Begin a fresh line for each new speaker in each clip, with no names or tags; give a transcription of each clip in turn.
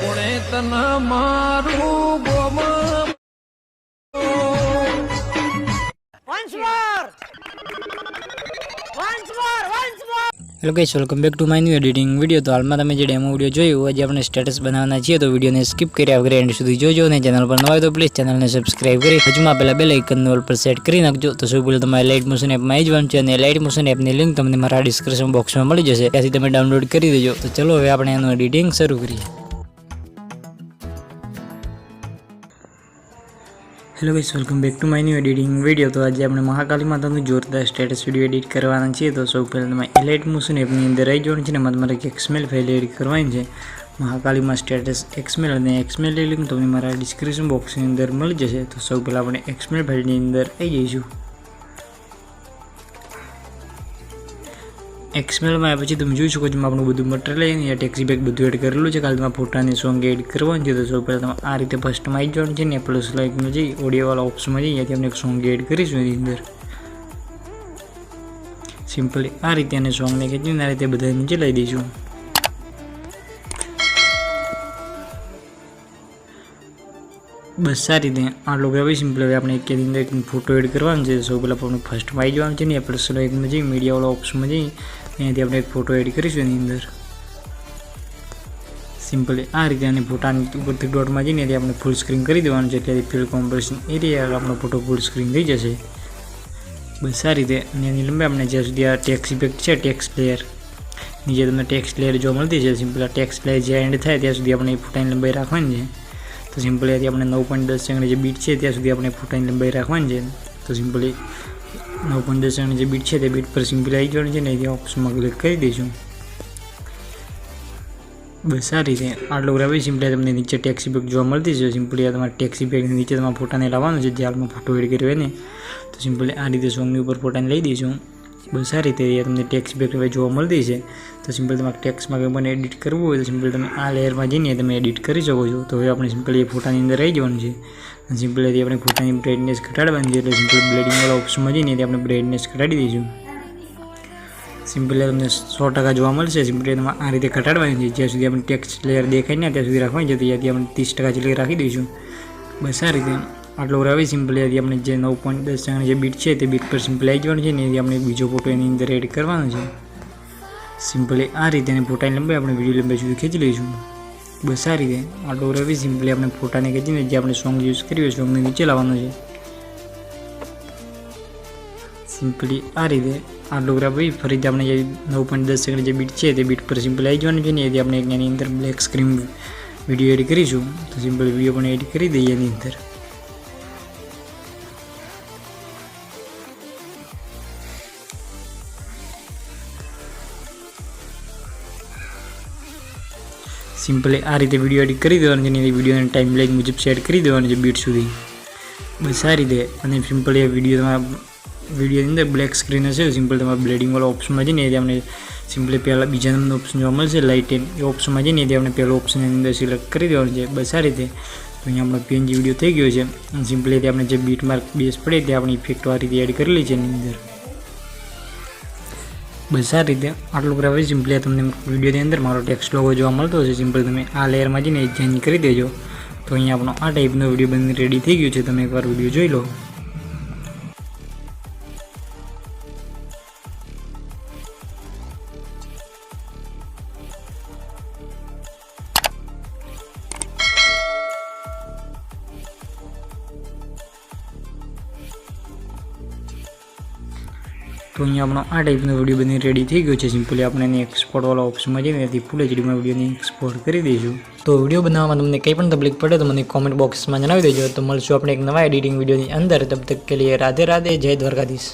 કોણે તના મારું ગોમાં
Once more! Once more! Once more!
Hello guys welcome back to my new editing video તો હાલમાં તમે જે ડેમો વીડિયો જોયું આજે આપણે સ્ટેટસ બનાવવાના છીએ, તો વિડીયોને સ્કીપ કર્યા વગર એન્ડ સુધી જોજો અને ચેનલ પર નવા હોય તો પ્લીઝ ચેનલને સબસ્ક્રાઇબ કરી હજુમાં પહેલાં બે લાઇકન ઓલ પર સેટ કરી નાખજો. તો સૌ પહેલાં તમારે લાઇટ મોશન એપમાં આવી જવાનું છે અને લાઇટ મોશન એપની લિંક તમને મારા ડિસ્ક્રિપ્શન બોક્સમાં મળી જશે. ત્યાંથી તમે ડાઉનલોડ કરી દેજો. તો ચલો હવે આપણે એનું એડિટિંગ શરૂ કરીએ. Hello guys welcome back to my new editing video તો આજે આપણે મહાકાલી માતાનું જોરદાર સ્ટેટસ વીડિયો એડિટ કરવાના છીએ. તો સૌ પહેલાં તમારે એલાઇટ મોશન એપની અંદર આવી જવાનું છે ને એમાં તમારે એક એક્સમેલ ફાઇલ એડિટ કરવાની છે. મહાકાલીમાં સ્ટેટસ એક્સમેલ અને એક્સમેલ લિંક તમને મારા ડિસ્ક્રિપ્શન બોક્સની અંદર મળી જશે. તો સૌ પહેલાં આપણે એક્સમેલ ફાઇલની અંદર આવી જઈશું. એક્સમેલમાં આવ્યા પછી તમે જોઈ શકો છો આપણું બધું મટીરિયલ અહીંયા ટેક્સી બેગ બધું એડ કરેલું છે. કાલે તમારે ફોટાની સોંગ એડ કરવાનું છે. તો સૌ પહેલાં તમે આ રીતે ફર્સ્ટમાં આવી જવાનું છે ને પ્લસ લાઇકમાં જઈ ઓડિયોવાળા ઓપ્શનમાં જઈ ત્યાંથી આપણે એક સોંગ એડ કરીશું એની અંદર. સિમ્પલી આ રીતે અને સોંગને ખેંચીને આ રીતે બધા નીચે લઈ દઈશું. બસ આ રીતે આટલો હવે સિમ્પલ હવે આપણે એક અંદર ફોટો એડ કરવાનો છે. સૌ પહેલાં આપણે ફર્સ્ટમાં આવી જવાનું છે ને પ્લસ લાઇકમાં જઈ મીડિયાવાળા ઓપ્શનમાં જઈ અહીંયાથી આપણે એક ફોટો એડ કરીશું એની અંદર. સિમ્પલી આ રીતે અને ફોટાની ઉપરથી ડોટમાં જઈને ત્યાંથી આપણે ફૂલ સ્ક્રીન કરી દેવાનું છે. ત્યાંથી ફિલ કોમ્પ્રેશન એરિયા આપણો ફોટો ફૂલ સ્ક્રીન થઈ જશે. બસ આ રીતે અને એની લંબાઈ આપણે જ્યાં સુધી આ ટેક્સ ઇફેક્ટ છે ટેક્સ લેયર નીચે તમને ટેક્સ લેયર જોવા મળતી છે. સિમ્પલ આ ટેક્સ લેયર જે એન્ડ થાય ત્યાં સુધી આપણે ફોટાની લંબાઈ રાખવાની છે. તો સિમ્પલી એથી આપણે નવ પોઈન્ટ દસ સેકન્ડ જે બીટ છે, ત્યાં સુધી આપણે ફોટાની લંબાઈ રાખવાની છે. તો સિમ્પલી નવ દસ જે બીટ છે તે બીટ પર સિમ્પલ આવી જવાનું છે ને ત્યાં ઓપ્શનમાં ક્લિક કરી દઈશું. બસ આ રીતે આટલું ગ્રાફી સિમ્પલી તમને નીચે ટેક્સી બેગ જોવા મળતી છે સિમ્પલી આ તમારે ટેક્સી બેગની નીચે તમારા ફોટાને લાવવાનું છે. જે હાલમાં ફોટો એડ કર્યો હોય ને તો સિમ્પલી આ રીતે સોંગની ઉપર ફોટાને લઈ દઈશું. બસ આ રીતે તમને ટેક્સ બેક હવે જોવા મળતી છે. તો સિમ્પલ તમારે ટેક્સમાં કંઈ મને એડિટ કરવું હોય તો સિમ્પલ તમે આ લેયરમાં જઈને તમે એડિટ કરી શકો છો. તો હવે આપણે સિમ્પલી એ ફોટાની અંદર રહી જવાનું છે. સિમ્પલથી આપણે ફોટાની બ્રાઇટનેસ ઘટાડવાની છે એટલે સિમ્પલ બ્લેડિંગવાળા ઓપ્શનમાં જઈને આપણે બ્રાઇટનેસ ઘટાડી દઈશું. સિમ્પલી તમને સો ટકા જોવા મળશે. સિમ્પલી તમે આ રીતે ઘટાડવાની છે. જ્યાં સુધી આપણે ટેક્સ લેયર દેખાય ને ત્યાં સુધી રાખવાની છે ત્યાંથી આપણે ત્રીસ ટકા જેટલી રાખી દઈશું. બસ આ રીતે. આટલો રાવી સિમ્પલી એથી આપણે જે નવ પોઈન્ટ દસ જણા જે બીટ છે તે બીટ પર સિમ્પલી આવી જવાનું છે ને એથી આપણે બીજો ફોટો એની અંદર એડ કરવાનો છે. સિમ્પલી આ રીતે ફોટાની લંબાઈ આપણે વીડિયો લંબાઈ સુધી ખેંચી લઈશું. બસ આ રીતે આટલો રવી સિમ્પલી આપણે ફોટાને ખેંચીને જે આપણે સોંગ યુઝ કરીએ સોંગને નીચે લાવવાનો છે. સિમ્પલી આ રીતે આટલો ગ્રાફી ફરીથી આપણે જે નવ પોઈન્ટ દસ સેકન્ડ જે બીટ છે તે બીટ પર સિમ્પલ આવી જવાનું છે ને એથી આપણે એની અંદર બ્લેક સ્ક્રીન વીડિયો એડ કરીશું. તો સિમ્પલ વીડિયો પણ એડ કરી દઈએ એની અંદર. સિમ્પલી આ રીતે વીડિયો એડિટ કરી દેવાનો છે અને વિડીયોને ટાઈમ લાઈન મુજબ શેર કરી દેવાનું છે બીટ સુધી. બસ આ રીતે અને સિમ્પલ એ વીડિયો તમારા વિડીયોની અંદર બ્લેક સ્ક્રીન હશે સિમ્પલ તમારે બ્લેડિંગવાળો ઓપ્શનમાં જઈને એ આપણે સિમ્પલી પહેલાં બીજા નંબરનો ઓપ્શન જોવા મળશે લાઇટ એન એ ઓપ્શનમાં જઈને એ આપણે પહેલો ઓપ્શન એની અંદર સિલેક્ટ કરી દેવાનું છે. બસ આ રીતે. તો અહીંયા આપણો પીએનજી વીડિયો થઈ ગયો છે. સિમ્પલી આપણે જે બીટ માર્ક બેસ પડે તે આપણે આ રીતે એડ કરેલી છે એની અંદર. બસ રીતે આટલું કરાવે સિમ્પલી તમને વિડીયોની અંદર મારો ટેક્સ્ટ લોગો જોવા મળતો હશે. સિમ્પલ તમે આ લેયરમાં જઈને ચેન્જ કરી દેજો. તો અહીંયા આપણો આ ટાઈપનો વીડિયો બની રેડી થઈ ગયો છે. તમે એકવાર વીડિયો જોઈ લો. તો અહીંયા આપણો આ ટાઈપનો વીડિયો બની રેડી થઈ ગયો છે. સિમ્પલી આપણે એને એક્સપોર્ટવાળા ઓપ્શનમાં જઈને ત્યાંથી ફૂલ એચડીમાં વિડીયોને એક્સપોર્ટ કરી દઈશું. તો વીડિયો બનાવવામાં તમને કંઈ પણ તકલીફ પડે તો મને કોમેન્ટ બોક્સમાં જણાવી દેજો. તો મળશું આપણે એક નવા એડિટિંગ વિડીયોની અંદર. તબ તક કે લીએ રાધે રાધે. જય દ્વારકાધીશ.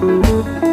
thank